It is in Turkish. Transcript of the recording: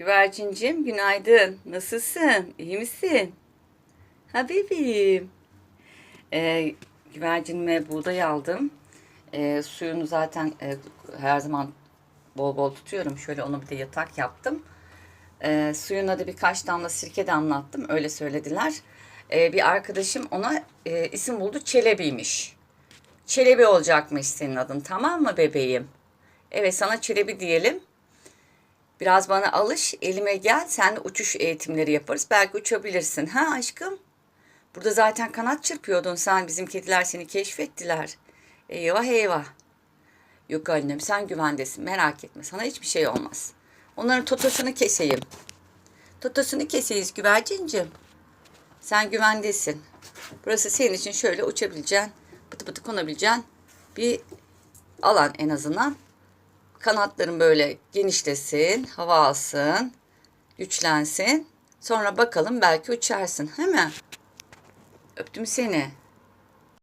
Güvercincim günaydın. Nasılsın? İyi misin? Habibim. Ee, güvercinime buğday aldım. Ee, suyunu zaten e, her zaman bol bol tutuyorum. Şöyle onu bir de yatak yaptım. Ee, suyuna da birkaç damla sirke damlattım. Öyle söylediler. Ee, bir arkadaşım ona e, isim buldu. Çelebi'ymiş. Çelebi olacakmış senin adın. Tamam mı bebeğim? Evet sana Çelebi diyelim. Biraz bana alış, elime gel. Sen uçuş eğitimleri yaparız. Belki uçabilirsin. Ha aşkım? Burada zaten kanat çırpıyordun sen. Bizim kediler seni keşfettiler. Eyvah eyvah. Yok annem sen güvendesin. Merak etme. Sana hiçbir şey olmaz. Onların totosunu keseyim. Totosunu keseyiz güvercincim. Sen güvendesin. Burası senin için şöyle uçabileceğin, pıtı pıtı konabileceğin bir alan en azından. Kanatların böyle genişlesin, hava alsın, güçlensin. Sonra bakalım belki uçarsın. Değil mi? Öptüm seni.